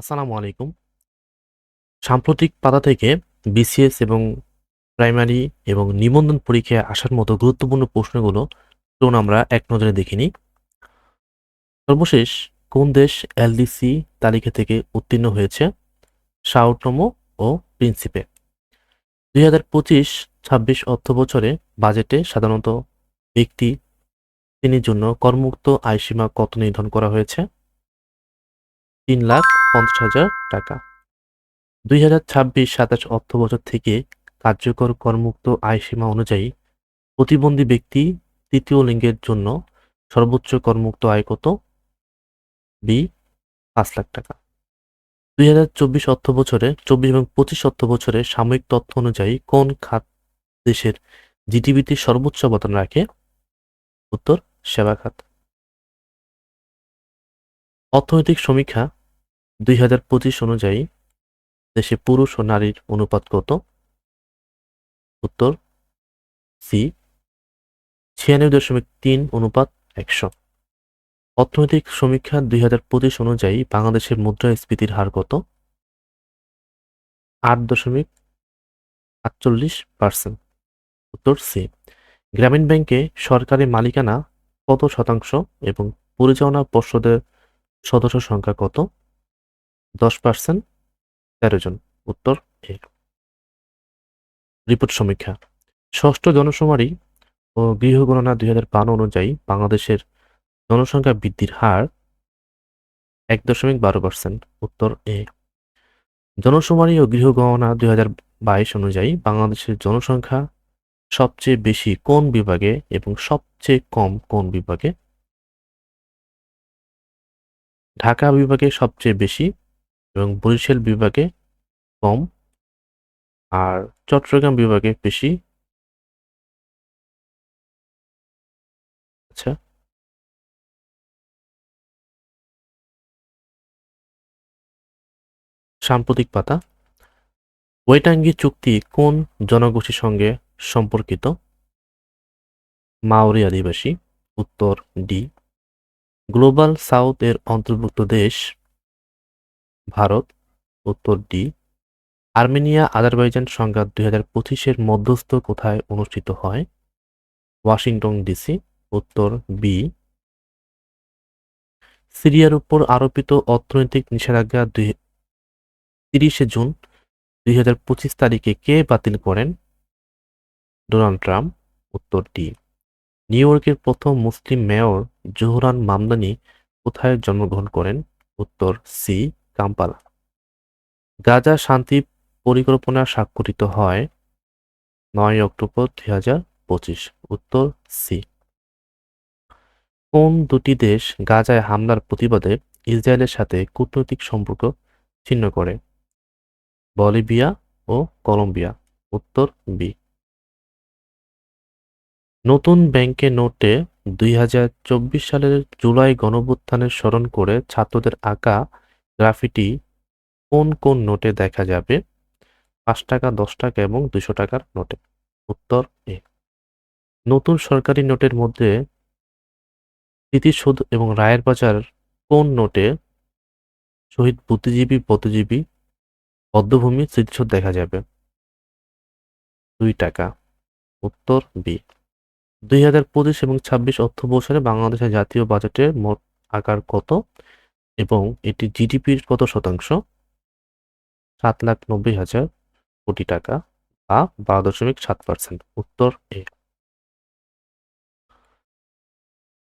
আসসালামু আলাইকুম। সাম্প্রতিক পাতা থেকে বিসিএস এবং প্রাইমারি এবং নিবন্ধন পরীক্ষায় আসার মতো গুরুত্বপূর্ণ প্রশ্নগুলো চলুন আমরা এক নজরে দেখে নিই। সর্বশেষ, কোন দেশ এলডিসি তালিকা থেকে উত্তীর্ণ হয়েছে? সাউটনমো ও প্রিন্সিপে। দুই হাজার পঁচিশ ছাব্বিশ অর্থ বছরে বাজেটে সাধারণত ব্যক্তি শ্রেণির জন্য করমুক্ত আয়সীমা কত নির্ধারণ করা হয়েছে? তিন লাখ পঞ্চাশ হাজার টাকা। দুই হাজার ছাব্বিশ সাতাশ অর্থ বছর থেকে কার্যকর করমুক্ত আয়সীমা অনুযায়ী প্রতিবন্ধী ব্যক্তি তৃতীয় লিঙ্গের জন্য সর্বোচ্চ করমুক্ত আয় কত? বি পাঁচ লাখ টাকা। দুই হাজার চব্বিশ অর্থ বছরে চব্বিশ এবং পঁচিশ অর্থ বছরে সাময়িক তথ্য অনুযায়ী কোন খাত দেশের জিডিপিতে সর্বোচ্চ অবদান রাখে? উত্তর, সেবা খাত। অর্থনৈতিক সমীক্ষা দুই হাজার পঁচিশ অনুযায়ী দেশে পুরুষ ও নারীর অনুপাত কত? উত্তর, সি, ছিয়ানব্বই দশমিক তিন অনুপাত একশো। অর্থনৈতিক সমীক্ষা দুই হাজার পঁচিশ অনুযায়ী বাংলাদেশের মুদ্রাস্ফীতির হার কত? আট দশমিক আটচল্লিশ পার্সেন্ট। উত্তর, সি, গ্রামীণ ব্যাংকে সরকারি মালিকানা কত শতাংশ এবং পরিচালনা পর্ষদের সদস্য সংখ্যা কত? দশ পার্সেন্ট তেরো জন। উত্তর, এ। রিপোর্ট সমীক্ষা। ষষ্ঠ জনশুমারি ও গৃহগণনা দুই হাজার বারো অনুযায়ী বাংলাদেশের জনসংখ্যা বৃদ্ধির হার এক দশমিক বারো পার্সেন্ট উত্তর, এ। জনশুমারি ও গৃহগণনা দুই হাজার বাইশ অনুযায়ী বাংলাদেশের জনসংখ্যা সবচেয়ে বেশি কোন বিভাগে এবং সবচেয়ে কম কোন বিভাগে? ঢাকা বিভাগে সবচেয়ে বেশি এবং বরিশাল বিভাগে কম আর চট্টগ্রাম বিভাগে বেশি। আচ্ছা। সাম্প্রতিক পাতা। ওয়েটাঙ্গি চুক্তি কোন জনগোষ্ঠীর সঙ্গে সম্পর্কিত? মাওরি আদিবাসী। উত্তর ডি। গ্লোবাল সাউথ এর অন্তর্ভুক্ত দেশ ভারত, উত্তর ডি। আর্মেনিয়া, আজারবাইজান সংঘাত দুই হাজার পঁচিশের মধ্যস্থ কোথায় অনুষ্ঠিত হয়? ওয়াশিংটন ডিসি, উত্তর বি। সিরিয়ার উপর আরোপিত অর্থনৈতিক নিষেধাজ্ঞা দুই তিরিশে জুন দুই হাজার পঁচিশ তারিখে কে বাতিল করেন? ডোনাল্ড ট্রাম্প, উত্তর ডি। নিউ ইয়র্কের প্রথম মুসলিম মেয়র জোহরান মামদানি কোথায় জন্মগ্রহণ করেন? উত্তর সি। কাম্পালা গাজা শান্তি পরিকল্পনা স্বাক্ষরিত হয় নয় অক্টোবর দুই হাজার পঁচিশ, উত্তর সি। কোন দুটি দেশ গাজায় হামলার প্রতিবাদে ইসরায়েলের সাথে কূটনৈতিক সম্পর্ক ছিন্ন করে? বলিভিয়া ও কলম্বিয়া, উত্তর বি। নতুন ব্যাংকে নোটে দুই হাজার চব্বিশ সালের জুলাই গণভ্যুত্থানের স্মরণ করে ছাত্রদের আঁকা গ্রাফিটি কোন কোন নোটে দেখা যাবে? পাঁচ টাকা, দশ টাকা এবং দুশো টাকার নোটে। উত্তর এ। নতুন সরকারি নোটের মধ্যে স্মৃতিসৌধ এবং রায়ের বাজার কোন নোটে শহীদ বুদ্ধিজীবী পদজীবী বদ্ধভূমি স্মৃতিসৌধ দেখা যাবে? দুই টাকা। উত্তর বি। দুই হাজার পঁচিশ এবং ছাব্বিশ অর্থ বছরে বাংলাদেশের জাতীয় বাজেটের মোট আকার কত? এবং এটি জিডিপির কত শতাংশ? সাত লাখ নব্বই হাজার কোটি টাকা বা বারো দশমিক সাত পার্সেন্ট। উত্তর এ।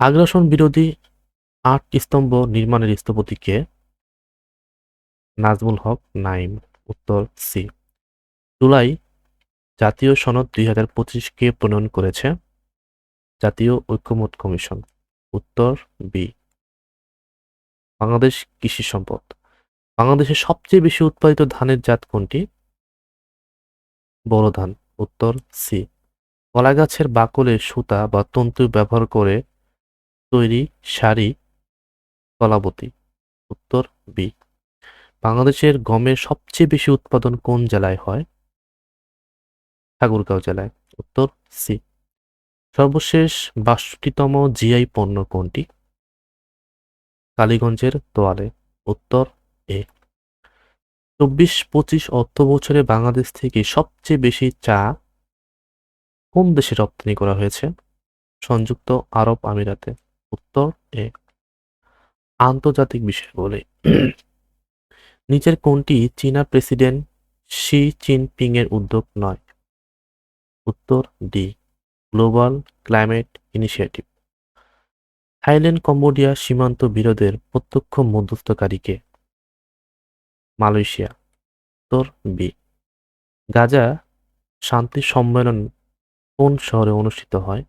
আগ্রাসন বিরোধী আট স্তম্ভ নির্মাণের স্থপতিকে নাজমুল হক নাইম। উত্তর সি। জুলাই জাতীয় সনদ দুই হাজার পঁচিশ কে প্রণয়ন করেছে জাতীয় ঐক্যমত কমিশন। উত্তর বি। বাংলাদেশ কৃষি সম্পদ। বাংলাদেশের সবচেয়ে বেশি উৎপাদিত ধানের জাত কোনটি? বড় ধান, উত্তর সি কলা গাছের বাকলে সুতা বা তন্তু ব্যবহার করে তৈরি শাড়ি কলাবতী, উত্তর বি বাংলাদেশের গমের সবচেয়ে বেশি উৎপাদন কোন জেলায় হয়? ঠাকুরগাঁও জেলায়, উত্তর সি সর্বশেষ বাষট্টিতম জিআই পণ্য কোনটি? কালীগঞ্জের তোয়ালে। উত্তর এ। চব্বিশ পঁচিশ অর্থ বছরে বাংলাদেশ থেকে সবচেয়ে বেশি চা কোন দেশে রপ্তানি করা হয়েছে? সংযুক্ত আরব আমিরাতে। উত্তর এ। আন্তর্জাতিক বিষয় বলে। নিচের কোনটি চীনা প্রেসিডেন্ট শি জিনপিং এর উদ্যোগ নয়? উত্তর D. Global climate initiative. Thailand, Cambodia সীমান্ত বিরোধের প্রত্যক্ষ মধ্যস্থকারীকে। মালয়েশিয়া, উত্তর বি গাজা শান্তি সম্মেলন কোন শহরে অনুষ্ঠিত হয়?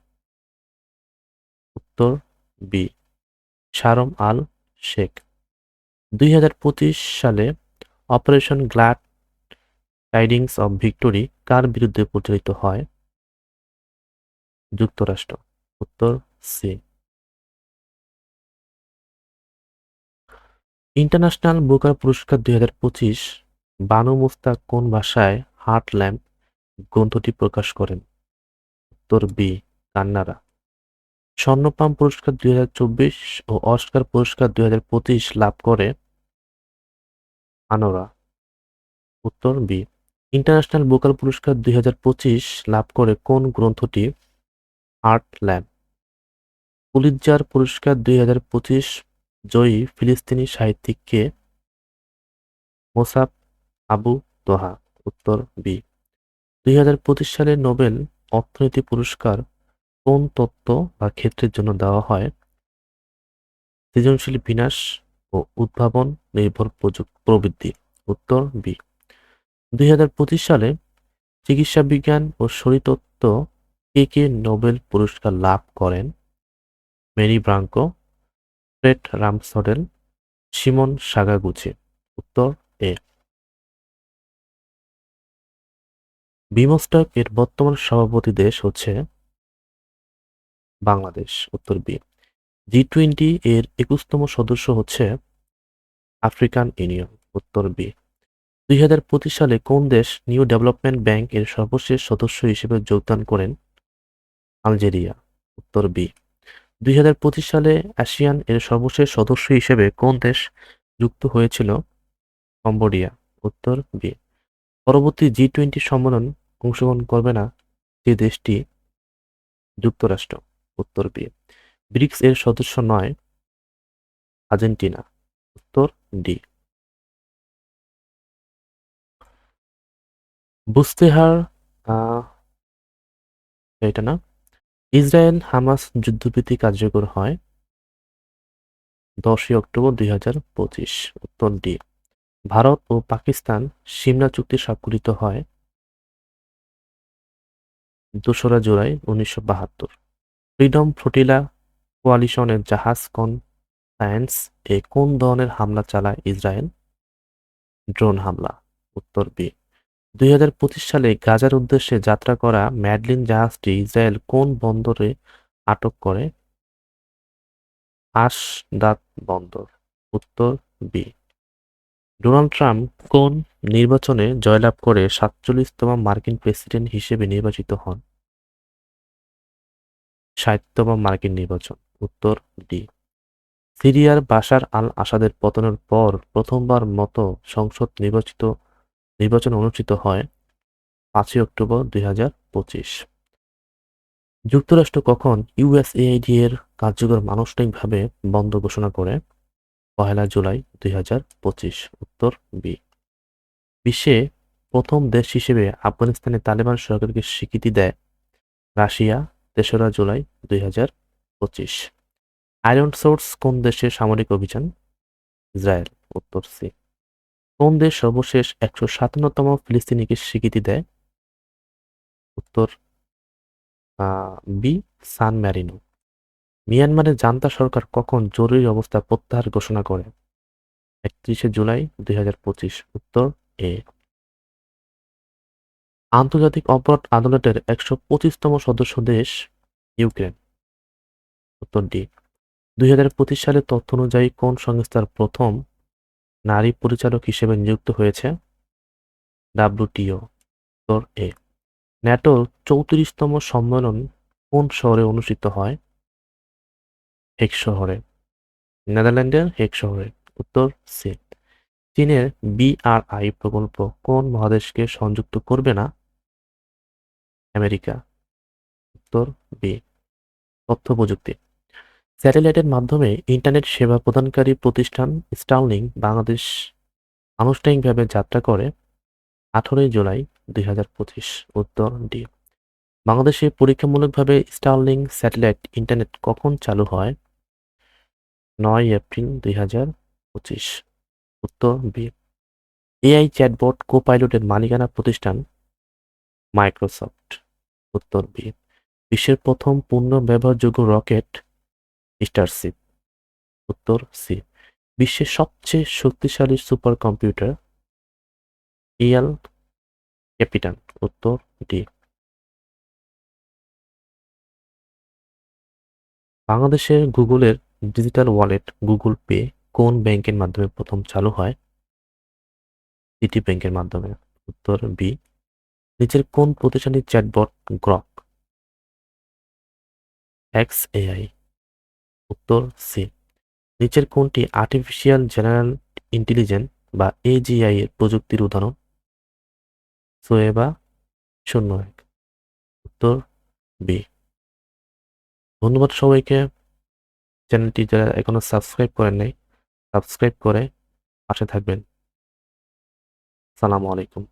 উত্তর বি শারম আল শেখ। দুই হাজার পঁচিশ সালে Operation Glad Tidings of Victory কার বিরুদ্ধে পরিচালিত হয়? যুক্তরাষ্ট্র, উত্তর সি ইন্টারন্যাশনাল বুকার পুরস্কার দুই হাজার পঁচিশ বানু মুস্তাক কোন ভাষায় হার্ট ল্যাম্প গ্রন্থটি প্রকাশ করেন? উত্তর বি কান্নারা স্বর্ণপাম পুরস্কার দুই হাজার চব্বিশ ও অস্কার পুরস্কার দুই হাজার পঁচিশ লাভ করে আনোরা। উত্তর বি ইন্টারন্যাশনাল বুকার পুরস্কার দুই হাজার পঁচিশ লাভ করে কোন গ্রন্থটি? Art lamp. পুলিৎজার পুরস্কার দুই হাজার পঁচিশ জয়ী ফিলিস্তিনি সাহিত্যিককে মোসাফ আবু তোহা, উত্তর বি। দুই হাজার পঁচিশ সালে নোবেল অর্থনীতি পুরস্কার কোন তত্ত্ব বা ক্ষেত্রের জন্য দেওয়া হয়? সৃজনশীল বিনাশ ও উদ্ভাবন নির্ভর প্রবৃদ্ধি, উত্তর বি। দুই হাজার পঁচিশ সালে চিকিৎসা বিজ্ঞান ও শরীরতত্ত্ব কে কে নোবেল পুরস্কার লাভ করেন? Mary Brunkow Fred Ramsdell, Shimon Sakaguchi. উত্তর এ। বিমস্টক এর বর্তমান সভাপতি দেশ হচ্ছে বাংলাদেশ, উত্তর বি। জি টোয়েন্টি এর একুশতম সদস্য হচ্ছে আফ্রিকান ইউনিয়ন, উত্তর বি। দুই হাজার পঁচিশ সালে কোন দেশ নিউ ডেভেলপমেন্ট ব্যাংক এর সর্বশেষ সদস্য হিসেবে যোগদান করেন? আলজেরিয়া, উত্তর বি। দুই হাজার পঁচিশ সালে আসিয়ান এর সর্বশেষ সদস্য হিসেবে কোন দেশ যুক্ত হয়েছিল? কম্বোডিয়া। উত্তর, বি। পরবর্তী জি টোয়েন্টি সম্মেলন অংশগ্রহণ করবে না যে দেশটি যুক্তরাষ্ট্র। উত্তর, বি। ব্রিক্স এর সদস্য নয় আর্জেন্টিনা। উত্তর, ডি। বুস্তেহার এটা না? ইসরায়েল হামাস যুদ্ধবিধি কার্যকর হয় দশই অক্টোবর দুই হাজার পঁচিশ। উত্তর ডি ভারত ও পাকিস্তান সিমলা চুক্তি স্বাক্ষরিত হয় দোসরা জুলাই উনিশশো বাহাত্তর। ফ্রিডম ফ্লোটিলা কোয়ালিশনের জাহাজ কন সায়েন্স এ কোন ধরনের হামলা চালায় ইসরায়েল? ড্রোন হামলা। উত্তর বি দুই সালে গাজার উদ্দেশ্যে যাত্রা করা ম্যাডলিন জাহাজটি ইসরায়েল কোন বন্দরে আটক করে? আশদাত বন্দর, উত্তর বি। ডোনাল্ড ট্রাম্প কোন নির্বাচনে জয়লাভ করে সাতচল্লিশতম মার্কিন প্রেসিডেন্ট হিসেবে নির্বাচিত হন? ষাটতম মার্কিন নির্বাচন, উত্তর ডি সিরিয়ার বাশার আল আসাদের পতনের পর প্রথমবার মতো সংসদ নির্বাচিত নির্বাচন অনুষ্ঠিত হয় পাঁচই অক্টোবর দুই হাজার পঁচিশ। যুক্তরাষ্ট্র কখন ইউএসএআইডি এর কার্যকর আনুষ্ঠানিকভাবে বন্ধ ঘোষণা করে? পহেলা জুলাই দুই হাজার পঁচিশ, উত্তর বি। বিশ্বে প্রথম দেশ হিসেবে আফগানিস্তানে তালেবান সরকারকে স্বীকৃতি দেয় রাশিয়া, তেসরা জুলাই দুই হাজার পঁচিশ। আয়রন সোর্স কোন দেশের সামরিক অভিযান? ইসরায়েল, উত্তর সি। কোন দেশ সর্বশেষ একশো সাতান্নতম ফিলিস্তিনিকে স্বীকৃতি দেয়। উত্তর বি, সান ম্যারিনো। মিয়ানমারের জান্তা সরকার কখন জরুরি অবস্থা প্রত্যাহার ঘোষণা করে? একত্রিশে জুলাই দুই হাজার পঁচিশ। উত্তর, এ। আন্তর্জাতিক অপরাধ আদালতের একশো পঁচিশতম সদস্য দেশ, ইউক্রেন। উত্তর, ডি। দুই সালের তথ্য অনুযায়ী কোন সংস্থার প্রথম নারী পরিচালক হিসেবে নিযুক্ত হয়েছে ডাব্লিউটিও উত্তর এ। ন্যাটোর চৌত্রিশতম সম্মেলন কোন শহরে অনুষ্ঠিত হয়? হেক শহরে। নেদারল্যান্ডের হেক শহরে। উত্তর সি। চীনের বিআরআই প্রকল্প কোন মহাদেশকে সংযুক্ত করবে না? আমেরিকা। উত্তর বি। তথ্য প্রযুক্তি। স্যাটেলাইটের মাধ্যমে ইন্টারনেট সেবা প্রদানকারী প্রতিষ্ঠান স্টার্লিং বাংলাদেশ আনুষ্ঠানিকভাবে যাত্রা করে আঠারোই জুলাই দুই হাজার পঁচিশ উত্তর ডি। বাংলাদেশে পরীক্ষামূলকভাবে স্টার্লিং স্যাটেলাইট ইন্টারনেট কখন চালু হয়? নয় এপ্রিল দুই হাজার পঁচিশ উত্তর বি এআই চ্যাটবট কো পাইলটের মালিকানা প্রতিষ্ঠান মাইক্রোসফট উত্তর বি বিশ্বের প্রথম পূর্ণ ব্যবহারযোগ্য রকেট স্টারশিপ উত্তর সি বিশ্বের সবচেয়ে শক্তিশালী সুপার কম্পিউটার ইএল ক্যাপিটান উত্তর, ডি। বাংলাদেশের গুগলের ডিজিটাল ওয়ালেট গুগল পে কোন ব্যাংকের মাধ্যমে প্রথম চালু হয়? সিটি ব্যাংকের মাধ্যমে। উত্তর, বি। নিচের কোন প্রতিষ্ঠানের চ্যাটবট গ্রক? এক্স এআই উত্তর সি নিচের কোনটি আর্টিফিশিয়াল জেনারেল ইন্টেলিজেন্স বা এজিআই এর প্রযুক্তির উদাহরণ। সোয়েবা শূন্য এক। উত্তর বি ধন্যবাদ সবাইকে। চ্যানেলটি যারা এখনও সাবস্ক্রাইব করেন নাই, সাবস্ক্রাইব করে পাশে থাকবেন। সালামু আলাইকুম।